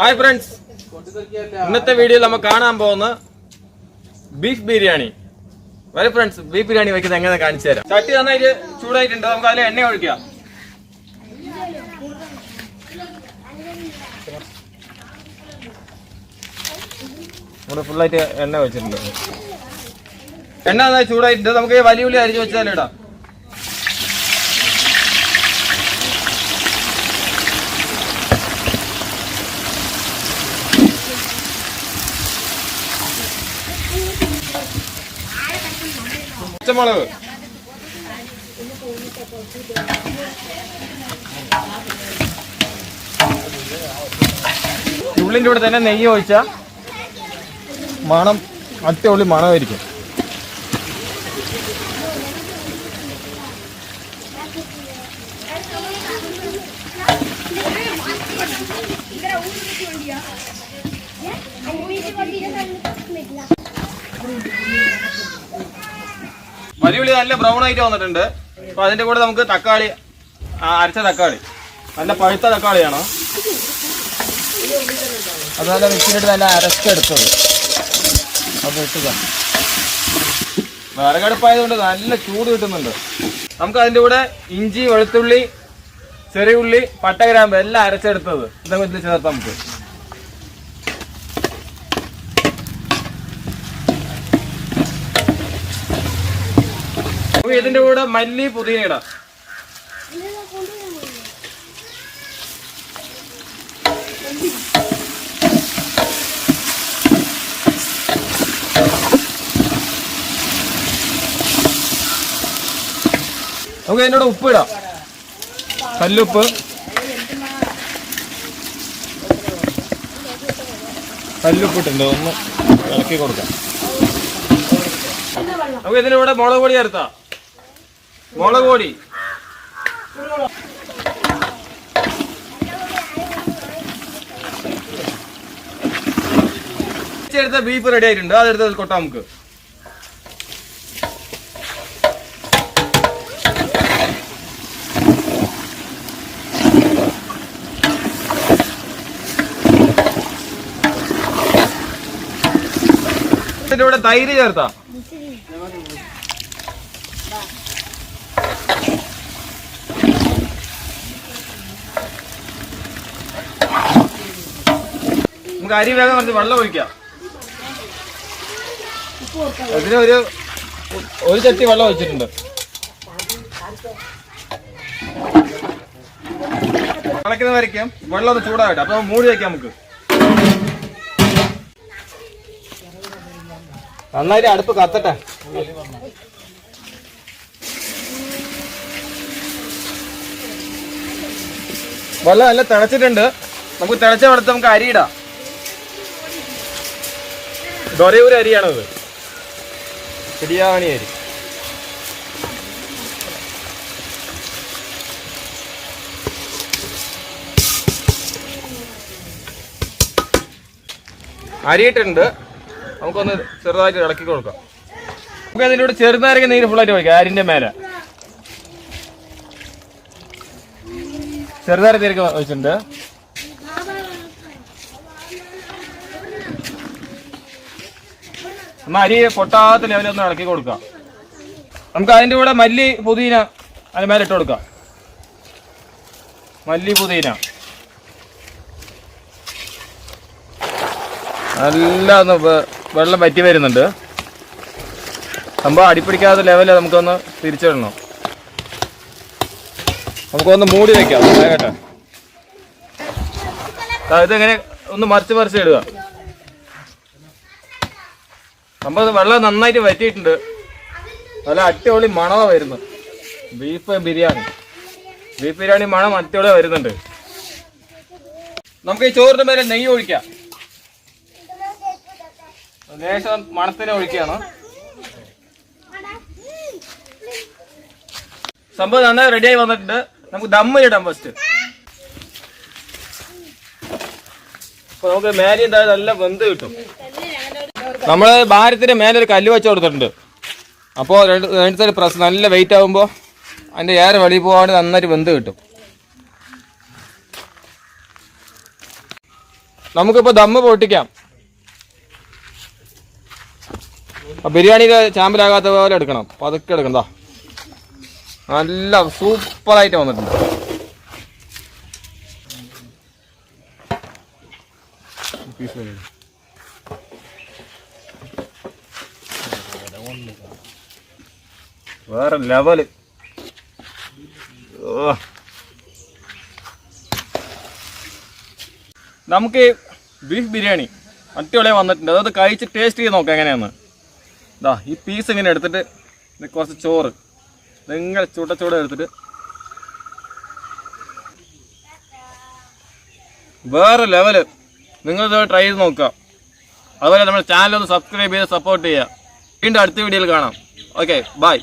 Hi friends ഇന്നത്തെ വീഡിയോയിൽ നമ്മൾ കാണാൻ പോകുന്ന ബീഫ് ബിരിയാണി. വരെ ഫ്രണ്ട്സ് ബീഫ് ബിരിയാണി വെക്കുന്നത് എങ്ങനെ കാണിച്ചു തരാം. ചട്ടി നന്നായിട്ട് ചൂടായിട്ടുണ്ട്. നമുക്ക് അതിൽ എണ്ണ ഒഴിക്കാം. നമ്മുടെ ഫുള്ളായിട്ട് എണ്ണ വെച്ചിട്ടുണ്ട്. എണ്ണ നന്നായി ചൂടായിട്ടുണ്ട്. നമുക്ക് വലിയ ഉള്ളി അരിഞ്ഞു വെച്ചാലും ഇടാം. പച്ചമുളക്. ഉള്ളിന്റെ കൂടെ തന്നെ നെയ്യ് ഒഴിച്ചാൽ മണം അടിപൊളി മണമായിരിക്കും. വലിയുള്ളി നല്ല ബ്രൗൺ ആയിട്ട് വന്നിട്ടുണ്ട്. അപ്പൊ അതിന്റെ കൂടെ നമുക്ക് തക്കാളി അരച്ച തക്കാളി. നല്ല പഴുത്ത തക്കാളിയാണ്? അത് നല്ല മിക്സിയിലിട്ട് നല്ല അരച്ചെടുത്തത്. അത് ഇട്ടുക. വിറകടുപ്പായതുകൊണ്ട് നല്ല ചൂട് കിട്ടുന്നുണ്ട്. നമുക്ക് അതിന്റെ കൂടെ ഇഞ്ചി വെളുത്തുള്ളി ചെറിയുള്ളി പട്ടഗ്രാമ്പ് എല്ലാം അരച്ചെടുത്തത്. ഇതിൽ ചേർത്താം നമുക്ക്. ഇതിന്റെ കൂടെ മല്ലി പുതിന നമുക്ക് ഇതിന്റെ കൂടെ ഉപ്പ് ഇടാം. കല്ലുപ്പ്. കല്ലുപ്പിട്ടുണ്ട് ഒന്ന് ഇളക്കി കൊടുക്കാം. നമുക്ക് ഇതിന്റെ കൂടെ മുളക് പൊടി ചേർത്താം. മുളക് പൊടി എടുത്ത ബീഫ് റെഡി ആയിട്ടുണ്ട് അതെടുത്ത് കൊട്ടാം നമുക്ക്. ഇവിടെ തൈര് ചേർത്താം. നമുക്ക് അരി വേഗം കുറച്ച് വെള്ളം ഒഴിക്കാം. അതിന് ഒരു ഒരു ചട്ടി വെള്ളം ഒഴിച്ചിട്ടുണ്ട്. കളക്കുന്ന വരയ്ക്കും. വെള്ളം ഒന്ന് ചൂടാകട്ടെ. അപ്പൊ മൂടി വയ്ക്കാം നമുക്ക്. നന്നായിട്ട് അടുപ്പ് കത്തട്ടെ. വെള്ളം നല്ല തിളച്ചിട്ടുണ്ട്. നമുക്ക് തിളച്ച വെള്ളത്തിൽ നമുക്ക് അരി ദൊരയൂര് അരിയാണത്. ശരിയാവണി അരി. അരിയിട്ടുണ്ട് നമുക്കൊന്ന് ചെറുതായിട്ട് ഇളക്കി കൊടുക്കാം. നമുക്ക് അതിന്റെ കൂടെ ചെറുതായിരിക്കും നീര് ഫുള്ളായിട്ട് ഒഴിക്കാം അരിന്റെ മേലെ. ചെറുതായിട്ട് നീരൊക്കെ ഒഴിച്ചിട്ടുണ്ട്. ഒന്ന് അരി പൊട്ടാത്ത ലെവലിൽ ഒന്ന് ഇളക്കി കൊടുക്കാം. നമുക്ക് അതിന്റെ കൂടെ മല്ലി പുതിന അതിന് മേലെ ഇട്ട് കൊടുക്കാം. മല്ലി പുതിന. നല്ല ഒന്ന് വെള്ളം വറ്റി വരുന്നുണ്ട്. സംഭവം അടിപ്പിടിക്കാത്ത ലെവലിൽ നമുക്കൊന്ന് തിരിച്ചിടണം. നമുക്കൊന്ന് മൂടി വെക്കാം. കേട്ടോ. ഇതിങ്ങനെ ഒന്ന് മറിച്ച് മറിച്ച് ഇടുക. സംഭവം വെള്ളം നന്നായിട്ട് വറ്റിയിട്ടുണ്ട്. നല്ല അടിപൊളി മണവ വരുന്നു ബീഫ് ബിരിയാണി. ബീഫ് ബിരിയാണി മണം അടിപൊളി വരുന്നുണ്ട്. നമുക്ക് ഈ ചോറിന്റെ മേലെ നെയ്യ് ഒഴിക്കാം. ലേശം മണത്തിനെ ഒഴിക്കുകയാണ്. സംഭവം നന്നായി റെഡിയായി വന്നിട്ടുണ്ട്. നമുക്ക് ദമ്മിലിടാം ഫസ്റ്റ് അപ്പൊ നമുക്ക് മാരി എന്തായാലും നല്ല വെന്ത് കിട്ടും. നമ്മൾ ഭാരത്തിന് മേലെ ഒരു കല്ല് വെച്ച് കൊടുത്തിട്ടുണ്ട്. അപ്പോൾ രണ്ട് രണ്ട് സൈഡ് പ്രസ് നല്ല വെയിറ്റ് ആകുമ്പോൾ അതിന്റെ ഏറെ വെളിയിൽ പോകാണ്ട് നന്നായിട്ട് വെന്ത് കിട്ടും. നമുക്കിപ്പോൾ ദമ്മ് പൊട്ടിക്കാം. ബിരിയാണി ബിരിയാണിയുടെ ചാമ്പലാകാത്ത പോലെ എടുക്കണം. പതുക്കെ എടുക്കണ്ട നല്ല സൂപ്പറായിട്ട് വന്നിട്ടുണ്ട്. വേറെ ലെവൽ. നമുക്ക് ബീഫ് ബിരിയാണി അടിപൊളിയായി വന്നിട്ടുണ്ട്. അതൊന്ന് കഴിച്ച് ടേസ്റ്റ് ചെയ്ത് നോക്കാം എങ്ങനെയാന്ന്. ഇതാ ഈ പീസ് ഇങ്ങനെ എടുത്തിട്ട് കുറച്ച് ചോറ്. നിങ്ങൾ ചൂട്ട ചൂട എടുത്തിട്ട് വേറെ ലെവൽ നിങ്ങൾ ട്രൈ ചെയ്ത് നോക്കുക. അതുപോലെ നമ്മുടെ ചാനൽ ഒന്ന് സബ്സ്ക്രൈബ് ചെയ്ത് സപ്പോർട്ട് ചെയ്യുക. വീണ്ടും അടുത്ത വീഡിയോയിൽ കാണാം. Okay bye